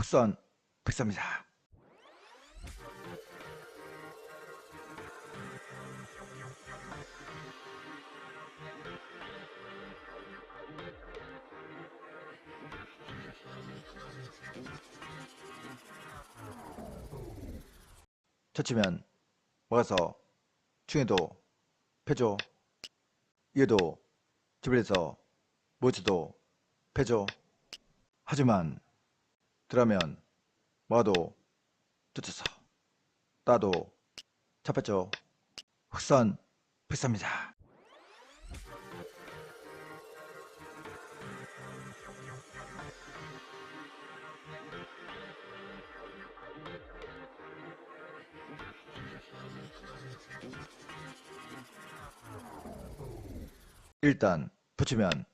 흑선 백사입니다. 젖히면 먹어서 중에도 패죠. 얘도 집에서 뭐지도 패죠. 하지만 들어면 뭐도 쫓아서 따도 잡혔죠. 흑선 비쌉니다. 일단 붙이면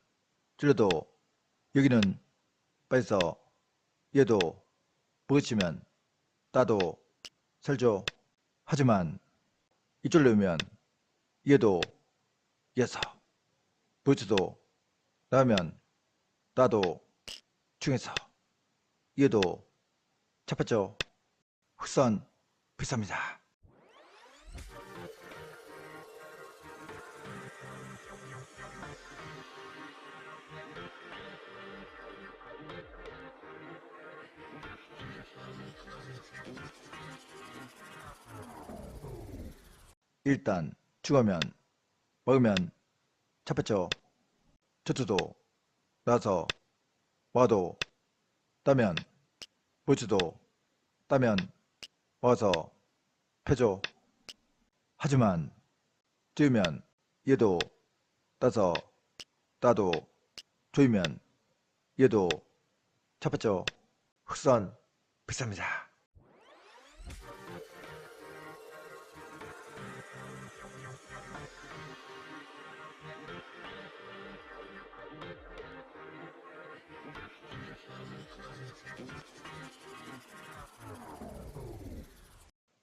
줄여도 여기는 빠져서 얘도 부딪히면 따도 살죠. 하지만 이쪽 넣으면 얘도 얘서 부딪혀도 나오면 따도 중에서 얘도 잡혔죠. 흑선 비쌉니다. 일단 죽으면 먹으면 잡혔죠. 저투도 나서 와도 따면 보지도 따면 와서 패죠. 하지만 뛰면 얘도 따서 따도 조이면 얘도 잡혔죠. 흑선 비쌉니다.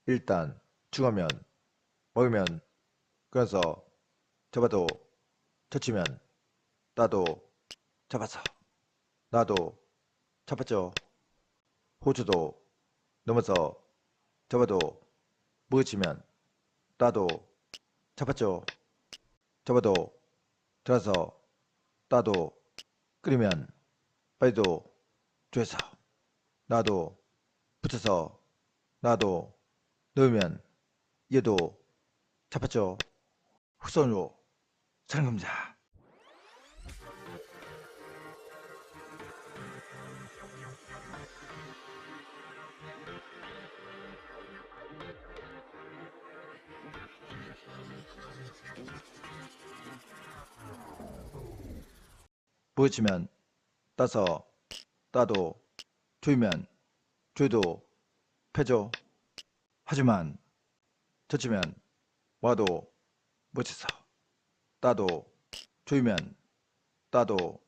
일단 죽으면 먹으면 그래서 잡아도 젖히면 나도 잡아서 나도 잡았죠. 호주도 넘어서 잡아도 먹으치면 나도 잡았죠. 잡아도 들어서 나도 끓이면 빨리도 조여서 나도 붙여서 나도 넣으면 얘도 잡혔죠. 흑선으로 사는 겁니다. 부딪히면 따서 따도 조이면 조이도 패죠. 하지만 젖히면 와도 못해서 따도 조이면 따도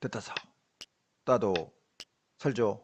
됐다서. 따도 살죠